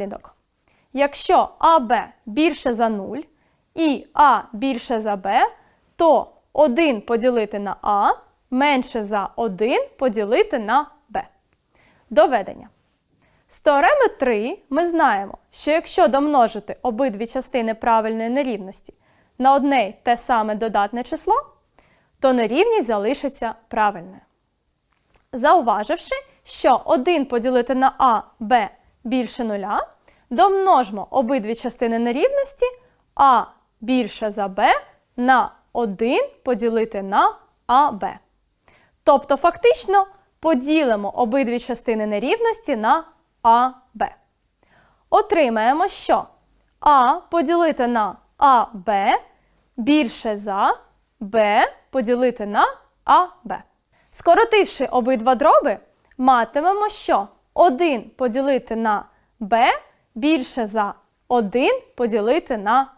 наслідок. Якщо АБ більше за 0 і А більше за Б, то 1 поділити на А менше за 1 поділити на Б. Доведення. З теореми 3 ми знаємо, що якщо домножити обидві частини правильної нерівності на одне й те саме додатне число, то нерівність залишиться правильною. Зауваживши, що 1 поділити на А, Б більше нуля, домножмо обидві частини нерівності А більше за Б на 1 поділити на АБ. Тобто, фактично поділимо обидві частини нерівності на АБ. Отримаємо, що А поділити на АБ більше за Б поділити на АБ. Скоротивши обидва дроби, матимемо, що 1 поділити на b більше за 1 поділити на